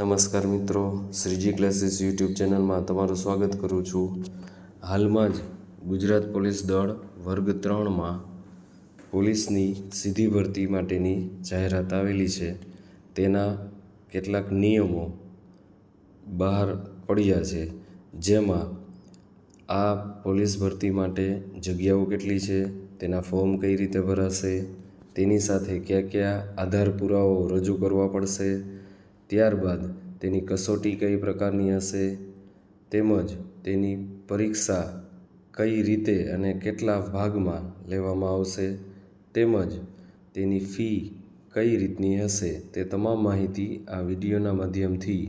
નમસ્કાર મિત્રો, Shriji classes YouTube ચેનલમાં તમારું સ્વાગત કરું છું. હાલમાં જ ગુજરાત પોલીસ દળ વર્ગ ત્રણમાં પોલીસની સીધી ભરતી માટેની જાહેરાત આવેલી છે. તેના કેટલાક નિયમો બહાર પડ્યા છે. જેમાં આ પોલીસ ભરતી માટે જગ્યાઓ કેટલી છે, તેના ફોર્મ કઈ રીતે ભરાશે, તેની સાથે કયા કયા આધાર પુરાવો રજૂ કરવા પડશે ત્યારબાદ તેની કસોટી કઈ પ્રકારની હશે? તેમજ તેની પરીક્ષા કઈ રીતે અને કેટલા ભાગમાં લેવામાં આવશે? તેમજ તેની ફી કઈ રીતની હશે તે તમામ માહિતી આ વિડીયોના માધ્યમથી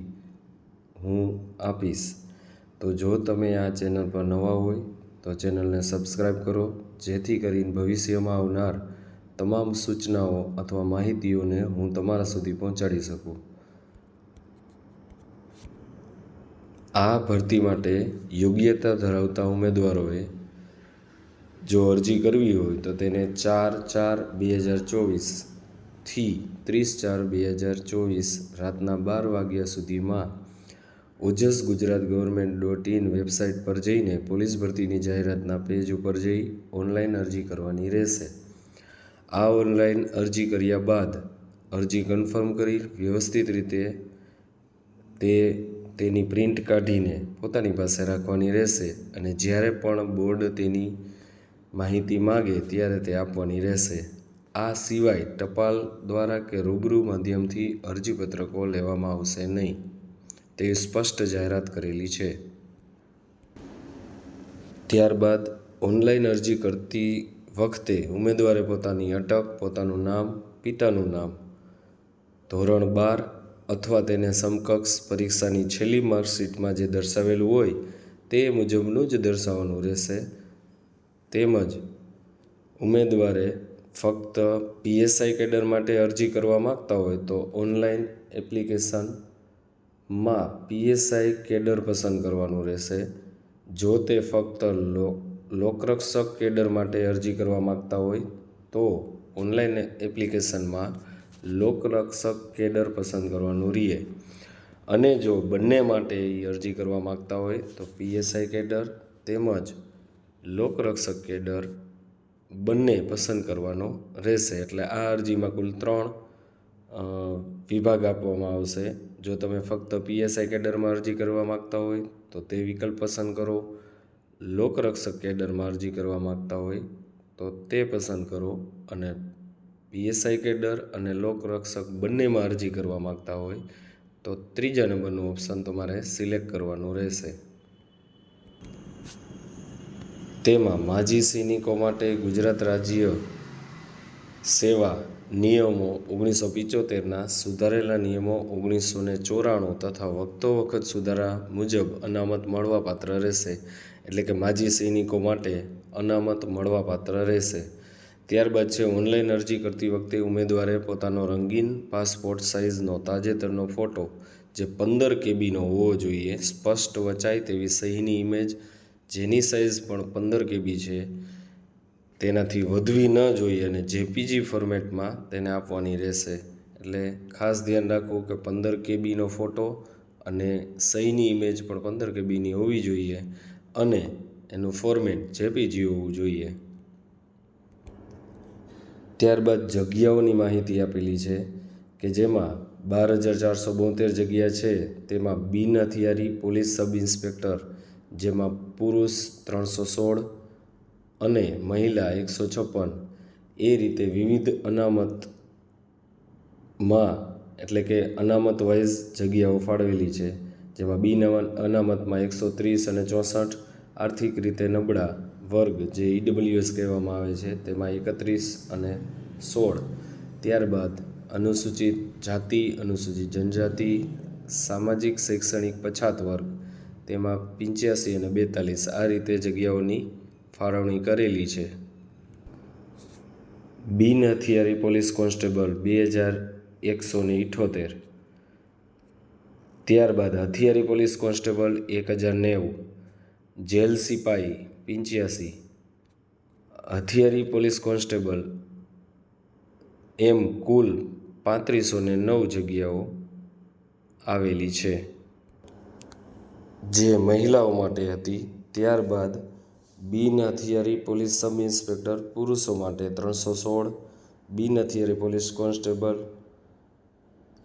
હું આપીશ. તો જો તમે આ ચેનલ પર નવા હોય, તો ચેનલને સબસ્ક્રાઈબ કરો, જેથી કરીને ભવિષ્યમાં આવનાર તમામ સૂચનાઓ અથવા માહિતીઓને હું તમારા સુધી પહોંચાડી શકું. આ ભરતી માટે યોગ્યતા ધરાવતા ઉમેદવારોએ જો અરજી કરવી હોય તો તેને ચાર ચાર બે હજાર ચોવીસથી ત્રીસ ચાર બે હજાર ચોવીસ રાતના બાર વાગ્યા સુધીમાં OJAS Gujarat government dot in website પર જઈને પોલીસ ભરતીની જાહેરાતના પેજ ઉપર જઈ ઓનલાઈન અરજી કરવાની રહેશે. આ ઓનલાઈન અરજી કર્યા બાદ અરજી કન્ફર્મ કરી વ્યવસ્થિત રીતે તે તેની પ્રિન્ટ કાઢીને પોતાની પાસે રાખવાની રહેશે અને જ્યારે પણ બોર્ડ તેની માહિતી માગે ત્યારે તે આપવાની રહેશે. આ સિવાય ટપાલ દ્વારા કે રૂબરૂ માધ્યમથી અરજીપત્રકો લેવામાં આવશે નહીં. તે સ્પષ્ટ જાહેરાત કરેલી છે. ત્યારબાદ ઓનલાઈન અરજી કરતી વખતે ઉમેદવારે પોતાની અટક, પોતાનું નામ, પિતાનું નામ, ધોરણ બાર અથવા તેને સમકક્ષ પરીક્ષાની છેલ્લી માર્કશીટમાં જે દર્શાવેલું હોય, તે મુજબનું જ દર્શાવવાનું રહેશે. તેમજ, ઉમેદવારે ફક્ત પીએસઆઈ કેડર માટે અરજી કરવા માગતા હોય તો ઓનલાઈન એપ્લિકેશનમાં પીએસઆઈ કેડર પસંદ કરવાનું રહેશે. જો તે ફક્ત લોકરક્ષક કેડર માટે અરજી કરવા માગતા હોય, તો ઓનલાઈન એપ્લિકેશનમાં લોકરક્ષક કેડર પસંદ કરવાનું રહે અને જો બંને માટે એ અરજી કરવા માગતા હોય તો પીએસઆઈ કેડર તેમજ લોકરક્ષક કેડર બંને પસંદ કરવાનો રહેશે. એટલે આ અરજીમાં કુલ ત્રણ વિભાગ આપવામાં આવશે. જો તમે ફક્ત પીએસઆઈ કેડરમાં અરજી કરવા માગતા હોય તો તે વિકલ્પ પસંદ કરો. લોકરક્ષક કેડરમાં અરજી કરવા માગતા હોય તો તે પસંદ કરો. અને પીએસઆઈ કેડર અને લોકરક્ષક બંનેમાં અરજી કરવા માગતા હોય, તો ત્રીજા નંબરનું ઓપ્શન તમારે સિલેક્ટ કરવાનું રહેશે. તેમાં માજી સૈનિકો માટે ગુજરાત રાજ્ય સેવા નિયમો ઓગણીસો પિચોતેરના સુધારેલા નિયમો ઓગણીસો ને ચોરાણું તથા વખતો વખત સુધારા મુજબ અનામત મળવાપાત્ર રહેશે. એટલે કે માજી સૈનિકો માટે અનામત મળવાપાત્ર રહેશે. ત્યારબાદ છે ઓનલાઈન અરજી કરતી વખતે ઉમેદવારે પોતાનો રંગીન પાસપોર્ટ સાઇઝનો તાજેતરનો ફોટો, જે પંદર કેબીનો હોવો જોઈએ, સ્પષ્ટ વચાય તેવી સહીની ઇમેજ જેની સાઇઝ પણ પંદર કેબી છે, તેનાથી વધવી ન જોઈએ અને જેપીજી ફોર્મેટમાં તેને આપવાની રહેશે. એટલે ખાસ ધ્યાન રાખવું કે પંદર કેબીનો ફોટો અને સહીની ઇમેજ પણ પંદર કેબીની હોવી જોઈએ અને એનું ફોર્મેટ જેપીજી હોવું જોઈએ. ત્યારબાદ જગ્યાઓની માહિતી આપેલી છે કે જેમાં બાર હજાર ચારસો બોતેર જગ્યા છે. તેમાં બિન હથિયારી પોલીસ સબ ઇન્સ્પેક્ટર, જેમાં પુરુષ ત્રણસો સોળ અને મહિલા એકસો છપ્પન. એ રીતે વિવિધ અનામતમાં, એટલે કે અનામત વાઇઝ જગ્યાઓ ફાળવેલી છે, જેમાં બિન અનામતમાં એકસો ત્રીસ અને ચોસઠ આર્થિક રીતે નબળા વર્ગ જે ઈડબ્લ્યુએસ કહેવામાં આવે છે, તેમાં એકત્રીસ અને સોળ. ત્યારબાદ અનુસૂચિત જાતિ, અનુસૂચિત જનજાતિ, સામાજિક, શૈક્ષણિક પછાત વર્ગ, તેમાં પંચ્યાસી અને બેતાલીસ. આ રીતે જગ્યાઓની ફાળવણી કરેલી છે. બિન હથિયારી પોલીસ કોન્સ્ટેબલ બે હજાર એકસો ને ઇઠોતેર. ત્યારબાદ હથિયારી પોલીસ કોન્સ્ટેબલ એક હજાર નેવું. જેલ સિપાઈ પંચ્યાસી. હથિયારી પોલીસ કોન્સ્ટેબલ એમ કુલ પાંત્રીસો ને નવ જગ્યાઓ આવેલી છે. જે મહિલાઓ માટે હતી. ત્યારબાદ બિન હથિયારી પોલીસ સબ ઇન્સ્પેક્ટર પુરુષો માટે ત્રણસો સોળ, બિન હથિયારી પોલીસ કોન્સ્ટેબલ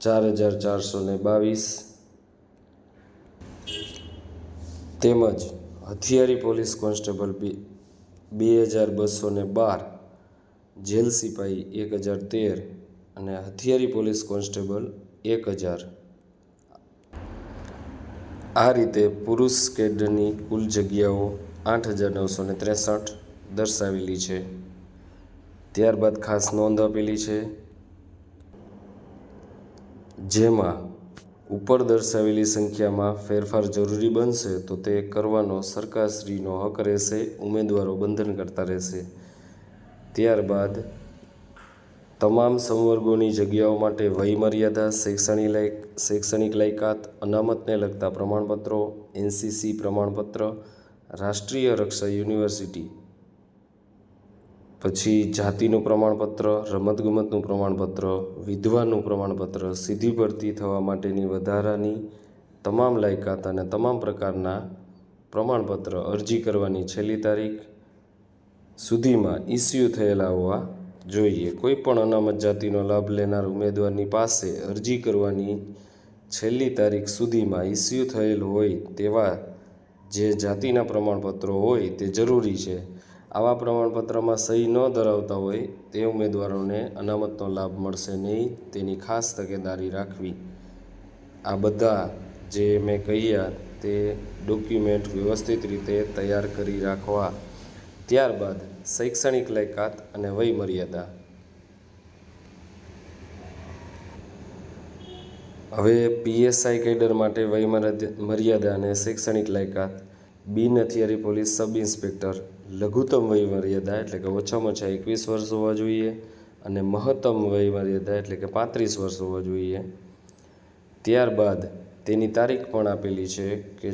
ચાર હજાર ચારસો ને બાવીસ. તેમજ હથિયારી પોલીસ કોન્સ્ટેબલ બે- બે હજાર બસો ને બાર, જેલ સિપાહી એક હજાર તેર અને હથિયારી પોલીસ કોન્સ્ટેબલ એક હજાર. આ રીતે પુરુષ કેડરની કુલ જગ્યાઓ આઠ હજાર નવસો ને ત્રેસઠ દર્શાવેલી છે. ત્યારબાદ ખાસ નોંધ આપેલી છે. જેમાં ઉપર દર્શાવેલી સંખ્યામાં ફેરફાર જરૂરી બનશે તો તે કરવાનો સરકારશ્રીનો હક રહેશે, ઉમેદવારો બંધન કરતા રહેશે. ત્યારબાદ, તમામ સંવર્ગોની જગ્યાઓ માટે વયમર્યાદા, શૈક્ષણિક લાયક, શૈક્ષણિક લાયકાત, અનામતને લગતા પ્રમાણપત્રો, એનસીસી પ્રમાણપત્ર, રાષ્ટ્રીય રક્ષા યુનિવર્સિટી પછી જાતિનું પ્રમાણપત્ર, રમતગમતનું પ્રમાણપત્ર, વિધવાનું પ્રમાણપત્ર, સીધી ભરતી થવા માટેની વધારાની તમામ લાયકાત અને તમામ પ્રકારના પ્રમાણપત્ર અરજી કરવાની છેલ્લી તારીખ સુધીમાં ઇસ્યુ થયેલા હોવા જોઈએ. કોઈ પણ અનામત જાતિનો લાભ લેનાર ઉમેદવારની પાસે અરજી કરવાની છેલ્લી તારીખ સુધીમાં ઇસ્યુ થયેલ હોય તેવા જે જાતિના પ્રમાણપત્રો હોય તે જરૂરી છે. આવા પ્રમાણપત્રમાં સહી ન ધરાવતા હોય તે ઉમેદવારોને અનામતનો લાભ મળશે નહીં તેની ખાસ તકેદારી રાખવી. આ બધા જે મેં કહ્યા તે ડોક્યુમેન્ટ વ્યવસ્થિત રીતે તૈયાર કરી રાખવા. ત્યારબાદ શૈક્ષણિક લાયકાત અને વય મર્યાદા હવે પીએસઆઈ કેડર માટે વય મર્યાદ- અને શૈક્ષણિક લાયકાત. બિન હથિયારી પોલીસ સબ ઇન્સ્પેક્ટર લઘુત્તમ વય મર્યાદા એટલે કે ઓછામાં ઓછા એકવીસ વર્ષ હોવા જોઈએ અને મહત્તમ વય મર્યાદા એટલે કે પાંત્રીસ વર્ષ હોવા જોઈએ. ત્યારબાદ તેની તારીખ પણ આપેલી છે કે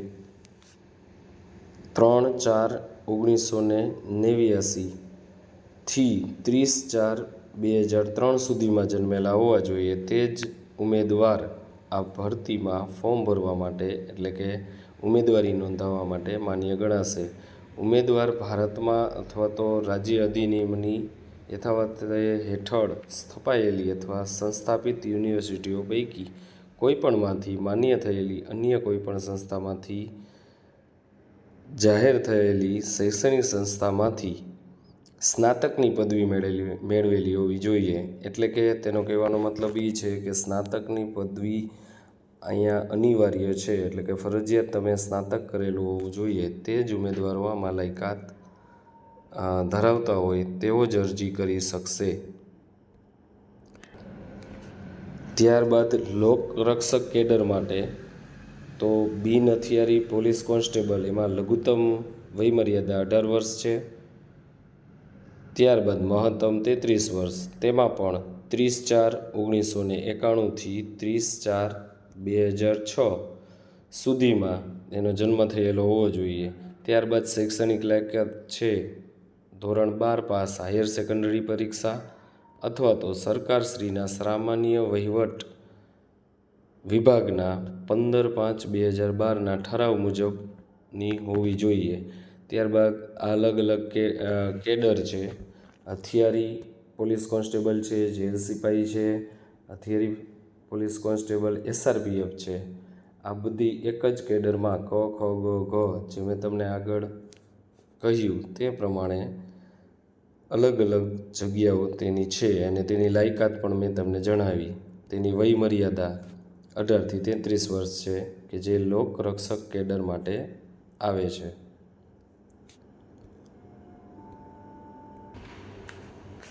ત્રણ ચાર ઓગણીસો ને નેવ્યાસી થી ત્રીસ ચાર બે હજાર ત્રણ સુધીમાં જન્મેલા હોવા જોઈએ. તે જ ઉમેદવાર આ ભરતીમાં ફોર્મ ભરવા માટે એટલે કે ઉમેદવારી નોંધાવવા માટે માન્ય ગણાશે. ઉમેદવાર ભારતમાં અથવા તો રાજ્ય અધિનિયમની યથાવત હેઠળ સ્થપાયેલી અથવા સંસ્થાપિત યુનિવર્સિટીઓ પૈકી કોઈપણમાંથી માન્ય થયેલી અન્ય કોઈપણ સંસ્થામાંથી જાહેર થયેલી શૈક્ષણિક સંસ્થામાંથી સ્નાતકની પદવી મેળવેલી મેળવેલી હોવી જોઈએ. એટલે કે તેનો કહેવાનો મતલબ એ છે કે સ્નાતકની પદવી અહીંયા અનિવાર્ય છે, એટલે કે ફરજિયાત તમે સ્નાતક કરેલું હોવું જોઈએ, તે જ ઉમેદવારો આમાં લાયકાત ધરાવતા હોય તેઓ જ અરજી કરી શકશે. ત્યારબાદ લોકરક્ષક કેડર માટે તો બિન હથિયારી પોલીસ કોન્સ્ટેબલ, એમાં લઘુત્તમ વયમર્યાદા અઢાર વર્ષ છે. ત્યારબાદ મહત્તમ તેત્રીસ વર્ષ, તેમાં પણ ત્રીસ ચાર ઓગણીસો ને એકાણુંથી ત્રીસ ચાર બે હજાર છ સુધીમાં એનો જન્મ થયેલો હોવો જોઈએ. ત્યારબાદ શૈક્ષણિક લાયકાત છે. ધોરણ બાર પાસ હાયર સેકન્ડરી પરીક્ષા અથવા તો સરકારશ્રીના સામાન્ય વહીવટ વિભાગના પંદર પાંચ બે હજાર બારના ઠરાવ મુજબની હોવી જોઈએ. ત્યારબાદ અલગ અલગ કે કેડર છે. હથિયારી પોલીસ કોન્સ્ટેબલ છે, જેલ સિપાહી છે, હથિયારી પોલીસ કોન્સ્ટેબલ એસઆરપીએફ છે. આ બધી એક જ કેડરમાં ક, ખ, ગ, ઘ, જે મેં તમને આગળ કહ્યું તે પ્રમાણે અલગ અલગ જગ્યાઓ તેની છે અને તેની લાયકાત પણ મેં તમને જણાવી. તેની વય મર્યાદા અઢારથી તેત્રીસ વર્ષ છે કે જે લોકરક્ષક કેડર માટે આવે છે.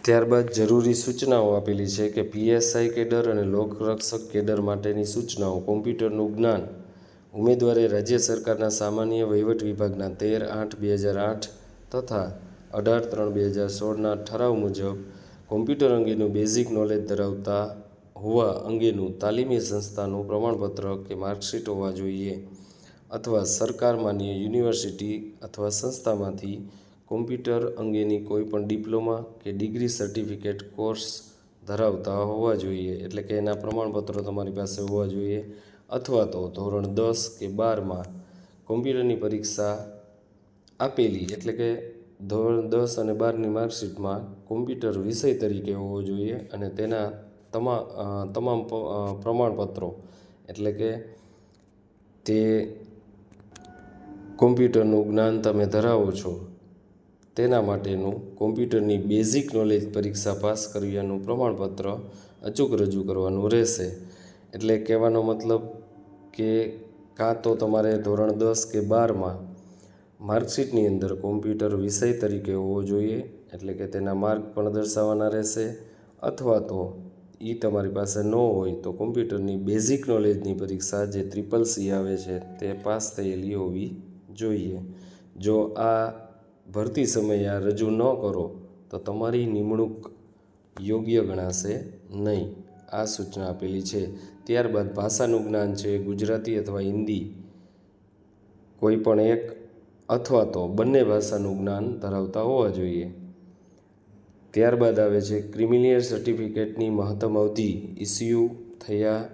ત્યારબાદ જરૂરી સૂચનાઓ આપેલી છે કે પીએસઆઈ કેડર અને લોકરક્ષક કેડર માટેની સૂચનાઓ કોમ્પ્યુટરનું જ્ઞાન. ઉમેદવારે રાજ્ય સરકારના સામાન્ય વહીવટ વિભાગના તેર આઠ બે હજાર આઠ તથા અઢાર ત્રણ બે હજાર સોળના ઠરાવ મુજબ કોમ્પ્યુટર અંગેનું બેઝિક નોલેજ ધરાવતા હોવા અંગેનું તાલીમી સંસ્થાનું પ્રમાણપત્ર કે માર્કશીટ હોવા જોઈએ. અથવા સરકાર માન્ય યુનિવર્સિટી અથવા સંસ્થામાંથી કોમ્પ્યુટર અંગેની કોઈપણ ડિપ્લોમા કે ડિગ્રી સર્ટિફિકેટ કોર્સ ધરાવતા હોવા જોઈએ, એટલે કે એના પ્રમાણપત્રો તમારી પાસે હોવા જોઈએ, અથવા તો ધોરણ દસ કે બારમાં કોમ્પ્યુટરની પરીક્ષા આપેલી, એટલે કે ધોરણ દસ અને બારની માર્કશીટમાં કોમ્પ્યુટર વિષય તરીકે હોવો જોઈએ અને તેના તમામ તમામ પ્રમાણપત્રો, એટલે કે તે કોમ્પ્યુટરનું જ્ઞાન તમે ધરાવો છો તેના માટેનું કોમ્પ્યુટરની બેઝિક નોલેજ પરીક્ષા પાસ કર્યાનું પ્રમાણપત્ર અચૂક રજૂ કરવાનું રહેશે. એટલે કહેવાનો મતલબ કે કાં તો તમારે ધોરણ દસ કે બારમાં માર્કશીટની અંદર કોમ્પ્યુટર વિષય તરીકે હોવો જોઈએ, એટલે કે તેના માર્ક પણ દર્શાવવાના રહેશે, અથવા તો એ તમારી પાસે ન હોય તો કોમ્પ્યુટરની બેઝિક નોલેજની પરીક્ષા જે ટ્રિપલ સી આવે છે તે પાસ થયેલી હોવી જોઈએ. જો આ ભરતી સમયે આ રજૂ ન કરો, તો તમારી નિમણૂક યોગ્ય ગણાશે નહીં. આ સૂચના આપેલી છે. ત્યારબાદ ભાષાનું જ્ઞાન છે, ગુજરાતી અથવા હિન્દી, કોઈ પણ એક, અથવા તો બંને ભાષાનું જ્ઞાન ધરાવતા હોવા જોઈએ. ત્યારબાદ આવે છે ક્રિમિલિયર સર્ટિફિકેટની મહત્તમ અવધિ ઇસ્યુ થયા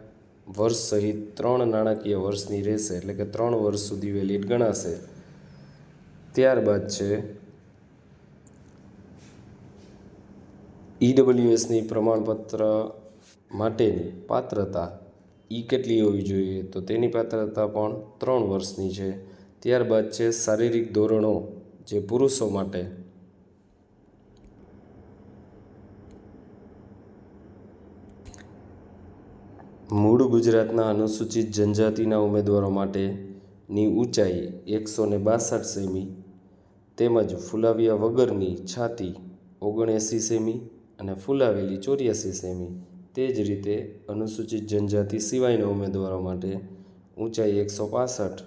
વર્ષ સહિત ત્રણ નાણાકીય વર્ષની રહેશે, એટલે કે ત્રણ વર્ષ સુધી વેલિડ ગણાશે. ત્યારબાદ છે ઈડબ્લ્યુએસની પ્રમાણપત્ર માટેની પાત્રતા એ કેટલી હોવી જોઈએ? તો તેની પાત્રતા પણ ત્રણ વર્ષની છે. ત્યારબાદ છે શારીરિક ધોરણો જે પુરુષો માટે મૂળ ગુજરાતના અનુસૂચિત જનજાતિના ઉમેદવારો માટેની ઊંચાઈ એકસો ને બાસઠ સેમી તેમજ ફૂલાવ્યા વગરની છાતી ઓગણએંસી સેમી અને ફૂલાવેલી ચોર્યાસી સેમી. તે જ રીતે અનુસૂચિત જનજાતિ સિવાયના ઉમેદવારો માટે ઊંચાઈ એકસો પાસઠ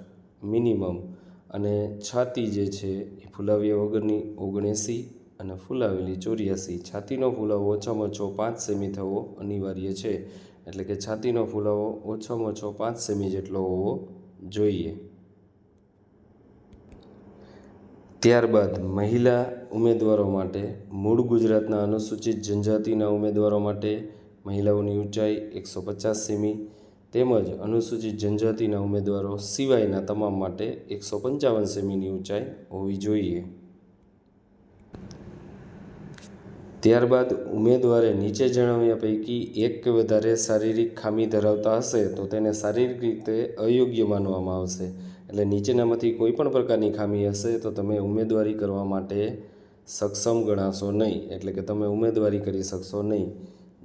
મિનિમમ અને છાતી જે છે એ ફુલાવ્યા વગરની ઓગણએંસી અને ફૂલાવેલી ચોર્યાસી. છાતીનો ફુલાવો ઓછામાં ઓછો પાંચ સેમી થવો અનિવાર્ય છે. એટલે કે છાતીનો ફુલાવો ઓછામાં ઓછો પાંચ સેમી જેટલો હોવો જોઈએ. ત્યારબાદ મહિલા ઉમેદવારો માટે મૂળ ગુજરાતના અનુસૂચિત જનજાતિના ઉમેદવારો માટે મહિલાઓની ઊંચાઈ એકસો પચાસ સેમી તેમજ અનુસૂચિત જનજાતિના ઉમેદવારો સિવાયના તમામ માટે એકસો પંચાવન સેમીની ઊંચાઈ હોવી જોઈએ. ત્યારબાદ ઉમેદવારે નીચે જણાવ્યા પૈકી એક કે વધારે શારીરિક ખામી ધરાવતા હશે તો તેને શારીરિક રીતે અયોગ્ય માનવામાં આવશે. એટલે નીચેનામાંથી કોઈ પણ પ્રકારની ખામી હશે તો તમે ઉમેદવારી કરવા માટે સક્ષમ ગણાશો નહીં. એટલે કે તમે ઉમેદવારી કરી શકશો નહીં.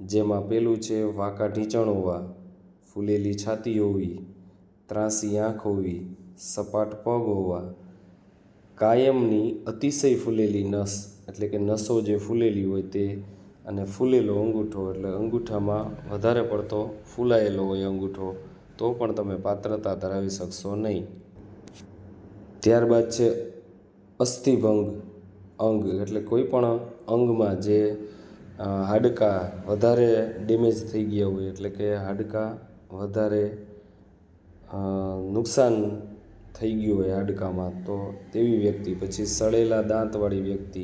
જેમાં પેલું છે, વાંકા ઢીંચણ હોવા, ફૂલેલી છાતી હોવી, ત્રાસી આંખ હોવી, સપાટ પગ હોવા, કાયમની અતિશય ફૂલેલી નસ, એટલે કે નસો જે ફૂલેલી હોય તે, અને ફૂલેલો અંગૂઠો, એટલે અંગૂઠામાં વધારે પડતો ફૂલાયેલો હોય અંગૂઠો, તો પણ તમે પાત્રતા ધરાવી શકશો નહીં. ત્યારબાદ છે અસ્થિભંગ, અંગ. એટલે કોઈ પણ અંગમાં જે હાડકાં વધારે ડેમેજ થઈ ગયા હોય, એટલે કે હાડકાં વધારે નુકસાન થઈ ગયું હોય હાડકામાં, તો તેવી વ્યક્તિ. પછી સડેલા દાંતવાળી વ્યક્તિ.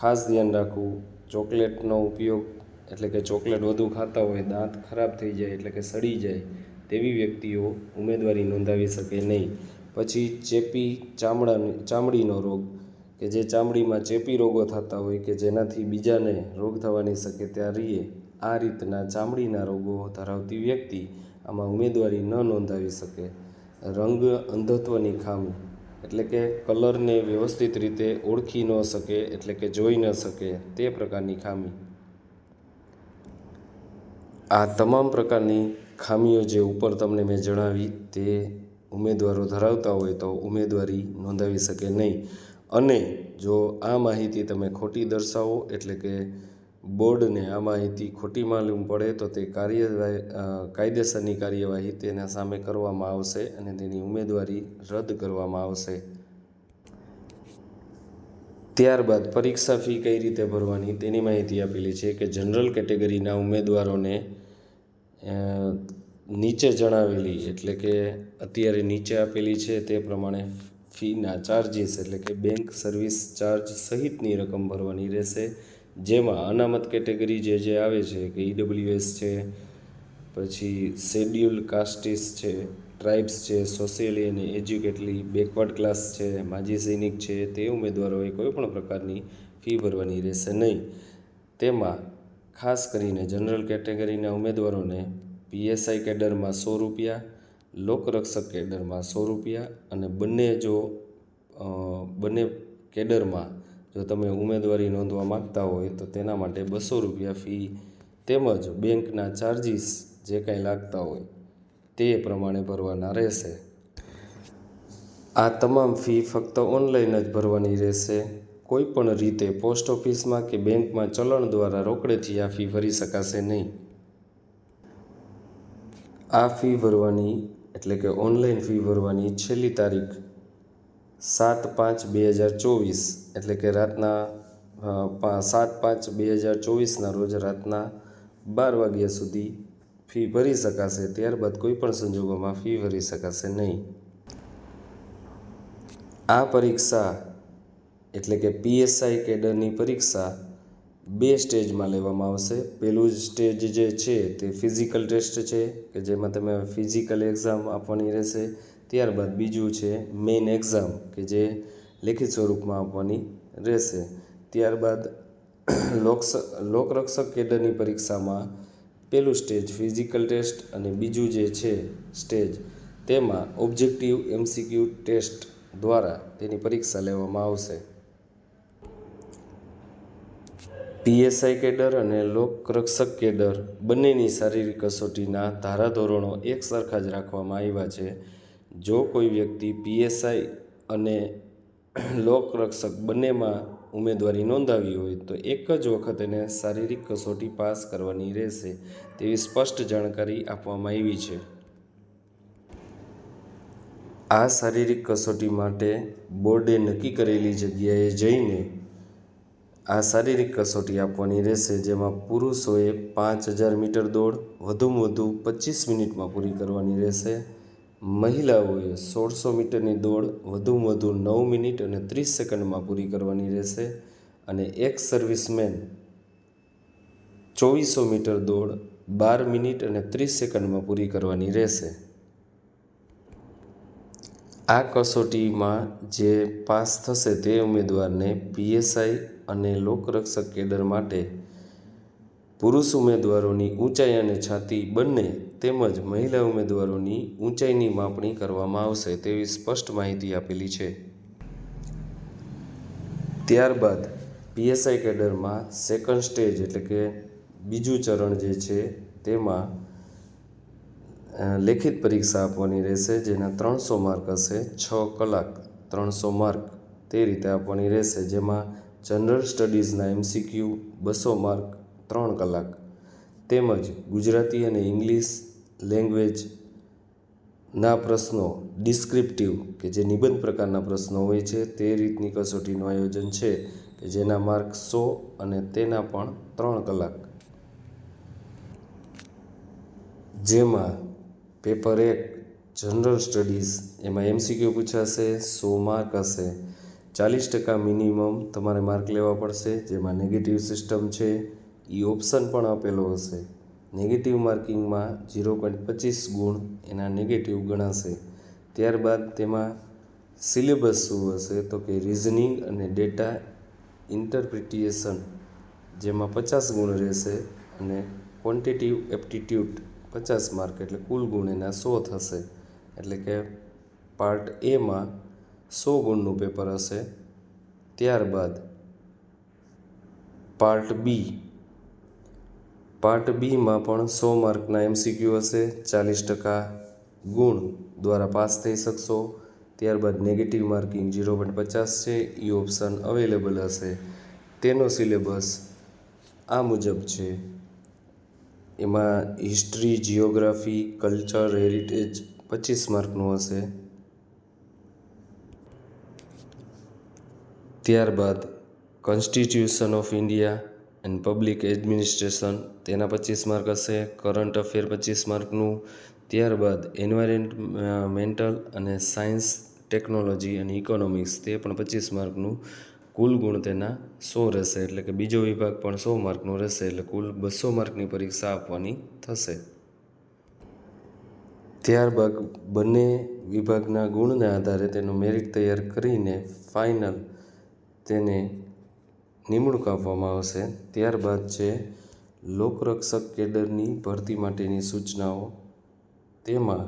ખાસ ધ્યાન રાખવું, ચોકલેટનો ઉપયોગ, એટલે કે ચોકલેટ વધુ ખાતા હોય, દાંત ખરાબ થઈ જાય, એટલે કે સડી જાય, તેવી વ્યક્તિઓ ઉમેદવારી નોંધાવી શકે નહીં. પછી ચેપી ચામડાની, ચામડીનો રોગ કે જે ચામડીમાં ચેપી રોગો થતા હોય કે જેનાથી બીજાને રોગ થવાની શક્યતા રહીએ આ રીતના ચામડીના રોગો ધરાવતી વ્યક્તિ આમાં ઉમેદવારી ન નોંધાવી શકે. રંગ અંધત્વની ખામી, એટલે કે કલરને વ્યવસ્થિત રીતે ઓળખી ન શકે, એટલે કે જોઈ ન શકે, તે પ્રકારની ખામી. આ તમામ પ્રકારની ખામીઓ જે ઉપર તમને મેં જણાવી તે ઉમેદવારો ધરાવતા હોય તો ઉમેદવારી નોંધાવી શકે નહીં. અને જો આ માહિતી તમે ખોટી દર્શાવો, એટલે કે બોર્ડને આ માહિતી ખોટી માલુમ પડે, તો તે કાર્યવાહી કાયદેસરની કાર્યવાહી તેના સામે કરવામાં આવશે અને તેની ઉમેદવારી રદ કરવામાં આવશે. ત્યારબાદ પરીક્ષા ફી કઈ રીતે ભરવાની તેની માહિતી આપેલી છે કે જનરલ કેટેગરીના ઉમેદવારોને નીચે જણાવેલી, એટલે કે અત્યારે નીચે આપેલી છે તે પ્રમાણે ફીના ચાર્જીસ એટલે કે બેંક સર્વિસ ચાર્જ સહિતની રકમ ભરવાની રહેશે. જેમાં અનામત કેટેગરી જે જે આવે છે, કે ઈડબ્લ્યુએસ છે, પછી શેડ્યુલ કાસ્ટીસ છે ટ્રાઇબ્સ છે સોશિયલી અને એજ્યુકેટલી બેકવર્ડ ક્લાસ છે, માજી સૈનિક છે, તે ઉમેદવારોએ કોઈપણ પ્રકારની ફી ભરવાની રહેશે નહીં. તેમાં ખાસ કરીને જનરલ કેટેગરીના ઉમેદવારોને પીએસઆઈ કેડરમાં સો રૂપિયા, લોકરક્ષક કેડરમાં સો રૂપિયા અને બંને જો બંને કેડરમાં જો તમે ઉમેદવારી નોંધવા માગતા હોય તો તેના માટે બસો રૂપિયા ફી તેમજ બેંકના ચાર્જિસ જે કાંઈ લાગતા હોય તે પ્રમાણે ભરવાના રહેશે. આ તમામ ફી ફક્ત ઓનલાઈન જ ભરવાની રહેશે. કોઈ પણ રીતે પોસ્ટ ઓફિસમાં કે બેંકમાં ચલણ દ્વારા રોકડેથી આ ફી ભરી શકાશે નહીં. આ ફી ભરવાની, એટલે કે ઓનલાઈન ફી ભરવાની છેલ્લી તારીખ સાત પાંચ બે હજાર ચોવીસ, એટલે કે રાતના સાત પાંચ બે હજાર ચોવીસના રોજ રાતના બાર વાગ્યા સુધી ફી ભરી શકાશે. ત્યારબાદ કોઈ પણ સંજોગોમાં ફી ભરી શકાશે નહીં. આ પરીક્ષા, એટલે કે પીએસઆઈ કેડરની પરીક્ષા બે સ્ટેજમાં લેવામાં આવશે. પહેલું સ્ટેજ જે છે તે ફિઝિકલ ટેસ્ટ છે કે જેમાં તમે ફિઝિકલ એક્ઝામ આપવાની રહેશે. ત્યારબાદ બીજું છે મેઇન એક્ઝામ કે જે લેખિત સ્વરૂપમાં આપવાની રહેશે. ત્યારબાદ લોકસ, લોકરક્ષક કેડરની પરીક્ષામાં પહેલું સ્ટેજ ફિઝિકલ ટેસ્ટ અને બીજું જે છે સ્ટેજ તેમાં ઓબ્જેક્ટિવ એમસીક્યુ ટેસ્ટ દ્વારા તેની પરીક્ષા લેવામાં આવશે. પીએસઆઈ કેડર અને લોકરક્ષક કેડર બંનેની શારીરિક કસોટીના ધારાધોરણો એક સરખા જ રાખવામાં આવ્યા છે. જો કોઈ વ્યક્તિ પીએસઆઈ અને લોકરક્ષક બંનેમાં ઉમેદવારી નોંધાવી હોય તો એક જ વખત એને શારીરિક કસોટી પાસ કરવાની રહેશે તેવી સ્પષ્ટ જાણકારી આપવામાં આવી છે. આ શારીરિક કસોટી માટે બોર્ડે નક્કી કરેલી જગ્યાએ જઈને આ શારીરિક કસોટી આપવાની રહેશે, જેમાં પુરુષોએ પાંચ હજાર મીટર દોડ, વધુમાં વધુ પચીસ મિનિટમાં પૂરી કરવાની રહેશે. મહિલાઓએ સોળસો મીટરની દોડ, વધુમાં વધુ નવ મિનિટ અને ત્રીસ સેકન્ડમાં પૂરી કરવાની રહેશે. અને એક સર્વિસમેન ચોવીસો મીટર દોડ, બાર મિનિટ અને ત્રીસ સેકન્ડમાં પૂરી કરવાની રહેશે. આ કસોટીમાં જે પાસ થશે તે ઉમેદવારને પીએસઆઈ અને લોકરક્ષક કેડર માટે પુરુષ ઉમેદવારોની ઊંચાઈ અને છાતી બંને તેમજ મહિલા ઉમેદવારોની ઊંચાઈની માપણી કરવામાં આવશે તેવી સ્પષ્ટ માહિતી આપેલી છે. ત્યારબાદ પીએસઆઈ કેડરમાં સેકન્ડ સ્ટેજ એટલે કે બીજું ચરણ જે છે તેમાં લેખિત પરીક્ષા આપવાની રહેશે, જેના ત્રણસો માર્ક હશે, છ કલાક ત્રણસો માર્ક તે રીતે આપવાની રહેશે, જેમાં જનરલ સ્ટડીઝના એમસીક્યુ બસો માર્ક ત્રણ કલાક. તેમજ ગુજરાતી અને ઇંગ્લિશ લેંગ્વેજના પ્રશ્નો ડિસ્ક્રિપ્ટિવ, કે જે નિબંધ પ્રકારના પ્રશ્નો હોય છે, તે રીતની કસોટીનું આયોજન છે, કે જેના માર્ક સો અને તેના પણ ત્રણ કલાક. જેમાં પેપર એક જનરલ સ્ટડીઝ, એમાં એમસીક્યુ પૂછાશે, સો માર્ક હશે ચાલીસ ટકા મિનિમમ તમારે માર્ક લેવા પડશે, જેમાં નેગેટિવ સિસ્ટમ છે એ ઓપ્શન પણ આપેલો હશે. નેગેટિવ માર્કિંગમાં ઝીરો પોઈન્ટ પચીસ ગુણ એના નેગેટિવ ગણાશે. ત્યારબાદ તેમાં સિલેબસ શું હશે તો કે રિઝનિંગ અને ડેટા ઇન્ટરપ્રિટિએશન જેમાં પચાસ ગુણ રહેશે અને ક્વોન્ટિટિવ એપ્ટિટ્યૂડ પચાસ માર્ક, એટલે કુલ ગુણ એના સો થશે. એટલે કે પાર્ટ એમાં સો ગુણનું પેપર હશે. ત્યારબાદ પાર્ટ બી. પાર્ટ બીમાં પણ સો માર્કના એમસીક્યુ હશે, ચાલીસ ટકા ગુણ દ્વારા પાસ થઈ શકશો. ત્યારબાદ નેગેટિવ માર્કિંગ ઝીરો પોઈન્ટ પચાસ છે એ ઓપ્શન અવેલેબલ હશે. તેનો સિલેબસ આ મુજબ છે. એમાં હિસ્ટ્રી જિયોગ્રાફી કલ્ચર, હેરિટેજ પચીસ માર્કનું હશે. ત્યારબાદ constitution of India and public administration તેના પચીસ માર્ક હશે. કરંટ અફેર પચીસ માર્કનું. ત્યારબાદ એન્વાયરમેન્ટલ અને સાયન્સ ટેકનોલોજી અને ઇકોનોમિક્સ તે પણ પચીસ માર્કનું. કુલ ગુણ તેના સો રહેશે, એટલે કે બીજો વિભાગ પણ સો માર્કનો રહેશે, એટલે કુલ બસો માર્કની પરીક્ષા આપવાની થશે. ત્યારબાદ બંને વિભાગના ગુણના આધારે તેનું મેરિટ તૈયાર કરીને ફાઇનલ તેને નિમણૂક આપવામાં આવશે. ત્યારબાદ છે લોકરક્ષક કેડરની ભરતી માટેની સૂચનાઓ, તેમાં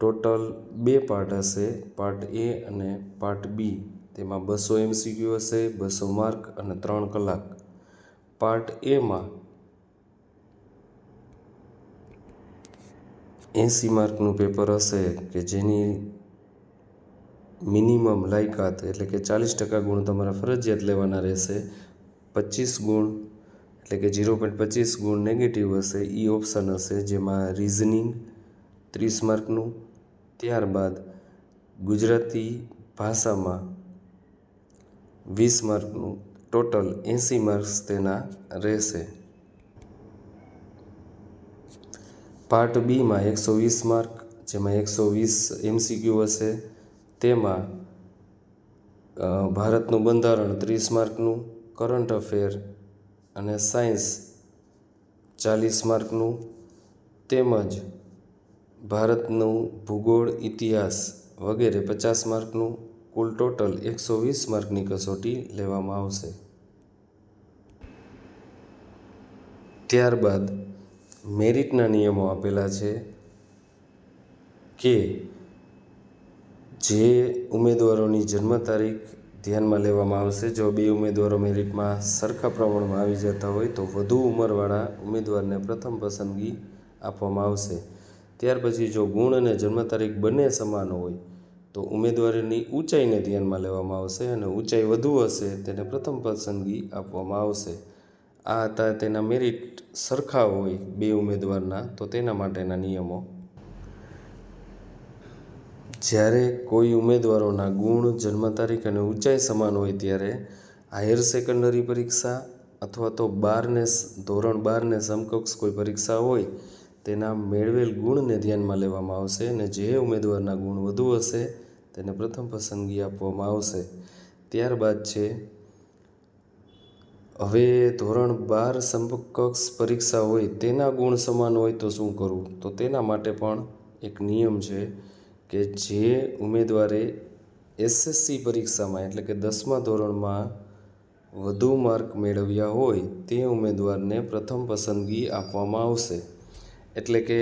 ટોટલ બે પાર્ટ હશે. પાર્ટ એ અને પાર્ટ બી. તેમાં બસો એમસીક્યુ હશે, બસો માર્ક અને ત્રણ કલાક. પાર્ટ એમાં એંસી માર્કનું પેપર હશે કે જેની મિનિમમ લાયકાત એટલે કે ચાલીસ ટકા ગુણ તમારા ફરજિયાત લેવાના રહેશે. પચીસ ગુણ એટલે કે ઝીરો પોઈન્ટ પચીસ ગુણ નેગેટિવ હશે એ ઓપ્શન હશે, જેમાં રિઝનિંગ ત્રીસ માર્કનું. ત્યારબાદ ગુજરાતી ભાષામાં વીસ માર્કનું ટોટલ એંસી માર્ક્સ તેના રહેશે. પાર્ટ બીમાં એકસો વીસ માર્ક, જેમાં એકસો વીસ એમસીક્યુ હશે. તેમાં ભારતનું બંધારણ ત્રીસ માર્કનું, કરંટ અફેર અને સાયન્સ ચાલીસ માર્કનું, તેમજ ભારતનું ભૂગોળ, ઇતિહાસ વગેરે પચાસ માર્કનું, કુલ ટોટલ એકસો વીસ માર્કની કસોટી લેવામાં આવશે. ત્યારબાદ મેરિટના નિયમો આપેલા છે કે જે ઉમેદવારોની જન્મ તારીખ ધ્યાનમાં લેવામાં આવશે. જો બે ઉમેદવારો મેરિટમાં સરખા પ્રમાણમાં આવી જતા હોય તો વધુ ઉંમરવાળા ઉમેદવારને પ્રથમ પસંદગી આપવામાં આવશે. ત્યાર પછી જો ગુણ અને જન્મ તારીખ બંને સમાન હોય તો ઉમેદવારીની ઊંચાઈને ધ્યાનમાં લેવામાં આવશે અને ઊંચાઈ વધુ હશે તેને પ્રથમ પસંદગી આપવામાં આવશે. આ હતા તેના મેરિટ સરખા હોય બે ઉમેદવારના તો તેના માટેના નિયમો. જ્યારે કોઈ ઉમેદવારોના ગુણ જન્મ તારીખ અને ઊંચાઈ સમાન હોય ત્યારે હાયર સેકન્ડરી પરીક્ષા અથવા તો બારને ધોરણ બારને સમકક્ષ કોઈ પરીક્ષા હોય, તેના મેળવેલ ગુણને ધ્યાનમાં લેવામાં આવશે અને જે ઉમેદવારના ગુણ વધુ હશે, તેને પ્રથમ પસંદગી આપવામાં આવશે. ત્યારબાદ છે, હવે ધોરણ બાર સમકક્ષ પરીક્ષા હોય, તેના ગુણ સમાન હોય તો શું કરવું? તો તેના માટે પણ એક નિયમ છે કે જે ઉમેદવારે એસએસસી પરીક્ષામાં એટલે કે દસમા ધોરણમાં વધુ માર્ક મેળવ્યા હોય તે ઉમેદવારને પ્રથમ પસંદગી આપવામાં આવશે. એટલે કે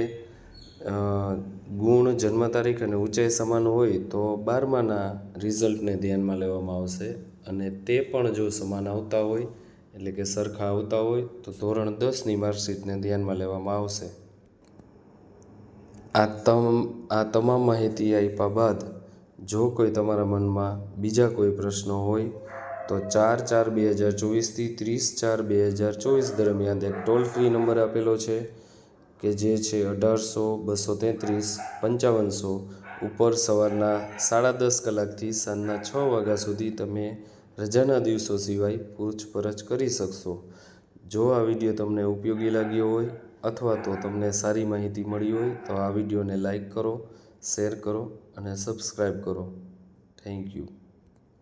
ગુણ જન્મ તારીખ અને ઊંચાઈ સમાન હોય તો બારમાના રિઝલ્ટને ધ્યાનમાં લેવામાં આવશે અને તે પણ જો સમાન આવતા હોય, એટલે કે સરખા આવતા હોય, તો ધોરણ દસની માર્કશીટને ધ્યાનમાં લેવામાં આવશે. આ તમ, આ તમામ માહિતી આપ્યા બાદ જો કોઈ તમારા મનમાં બીજા કોઈ પ્રશ્નો હોય તો ચાર ચાર બે હજાર ચોવીસથી ત્રીસ ચાર બે હજાર ચોવીસ દરમિયાન એક ટોલ ફ્રી નંબર આપેલો છે કે જે છે અઢારસો, બસો તેત્રીસ, પંચાવનસો ઉપર સવારના સાડા દસ કલાકથી સાંજના છ વાગ્યા સુધી તમે રજાના દિવસો સિવાય પૂછપરછ કરી શકશો. જો આ વીડિયો તમને ઉપયોગી લાગ્યો હોય અથવા તો તમને સારી માહિતી મળી હોય તો આ વિડીયોને લાઈક કરો, શેર કરો અને સબસ્ક્રાઈબ કરો. Thank you.